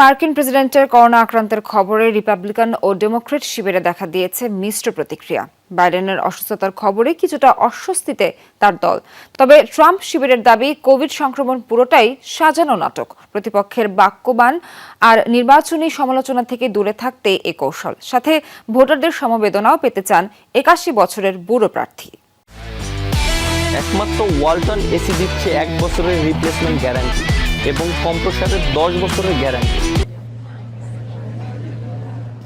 মার্কিন প্রেসিডেন্টের করোনা আক্রান্তের খবরে রিপাবলিকান ও ডেমোক্রেট শিবিরে দেখা দিয়েছে মিশ্র প্রতিক্রিয়া। বাইডেনের অসুস্থতার খবরে কিছুটা অস্বস্তিতে তার দল। তবে ট্রাম্প শিবিরের দাবি, কোভিড সংক্রমণ পুরোটাই সাজানো নাটক। প্রতিপক্ষের বাক্যবান আর নির্বাচনী সমালোচনা থেকে দূরে থাকতে এ কৌশল। সাথে ভোটারদের সমবেদনাও পেতে চান একাশি বছরের বুড়ো প্রার্থী। একমাত্র ওয়ালটন এসি দিচ্ছে এক বছরের রিপ্লেসমেন্ট গ্যারান্টি এবং কম্প্রসারের দশ বছরের গ্যারান্টি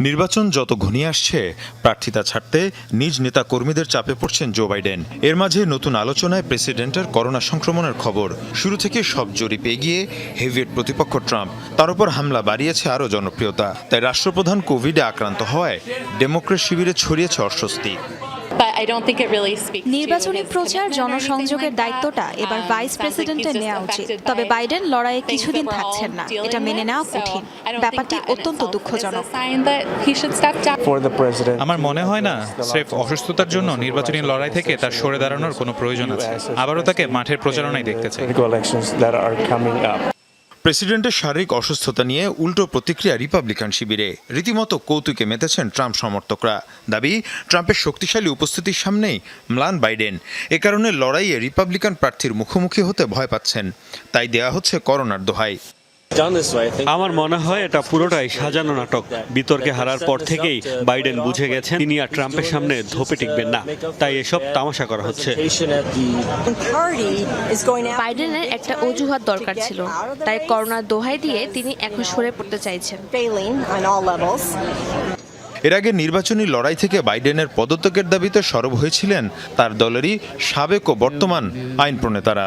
নির্বাচন যত ঘনিয়ে আসছে, প্রার্থিতা ছাড়তে নিজ নেতা কর্মীদের চাপে পড়ছেন জো বাইডেন। এর মাঝে নতুন আলোচনায় প্রেসিডেন্টের করোনা সংক্রমণের খবর। শুরু থেকে সব জরিপে এগিয়ে হেভিয়েট প্রতিপক্ষ ট্রাম্প। তার উপর হামলা বাড়িয়েছে আরও জনপ্রিয়তা। তাই রাষ্ট্রপ্রধান কোভিডে আক্রান্ত হওয়ায় ডেমোক্রেট শিবিরে ছড়িয়েছে অস্বস্তি। নির্বাচনী প্রচার জনসংযোগের দায়িত্বটা এবার ভাইস প্রেসিডেন্টের নেওয়া উচিত। তবে বাইডেন লড়াইয়ে কিছুদিন থাকছেন না। এটা মেনে নেওয়া কঠিন। ব্যাপারটি অত্যন্ত দুঃখজনক। for the president. আমার মনে হয় না স্রেফ অসুস্থতার জন্য নির্বাচনী লড়াই থেকে তার সরে দাঁড়ানোর কোনো প্রয়োজন আছে। আবারও তাকে মাঠের প্রচারণায় দেখতে চাই। প্রেসিডেন্টের শারীরিক অসুস্থতা নিয়ে উল্টো প্রতিক্রিয়া রিপাবলিকান শিবিরে। রীতিমতো কৌতুকে মেতেছেন ট্রাম্প সমর্থকরা। দাবি, ট্রাম্পের শক্তিশালী উপস্থিতির সামনেই ম্লান বাইডেন। এ কারণে লড়াইয়ে রিপাবলিকান প্রার্থীর মুখোমুখি হতে ভয় পাচ্ছেন। তাই দেয়া হচ্ছে করোনার দোহাই। আমার মনে হয় এটা পুরোটাই সাজানো নাটক। বিতর্কে হারার পর থেকেই বাইডেন বুঝে গেছেন তিনি আর ট্রাম্পের সামনে ধোপে টিকবেন না। তাই এসব তামাশা করা হচ্ছে। বাইডেনের একটা অজুহাত দরকার ছিল। তাই করোনার দোহাই দিয়ে তিনি এখন সরে পড়তে চাইছেন। এর আগে নির্বাচনী লড়াই থেকে বাইডেনের পদত্যাগের দাবিতে সরব হয়েছিলেন তার দলেরই সাবেক ও বর্তমান আইন প্রণেতারা।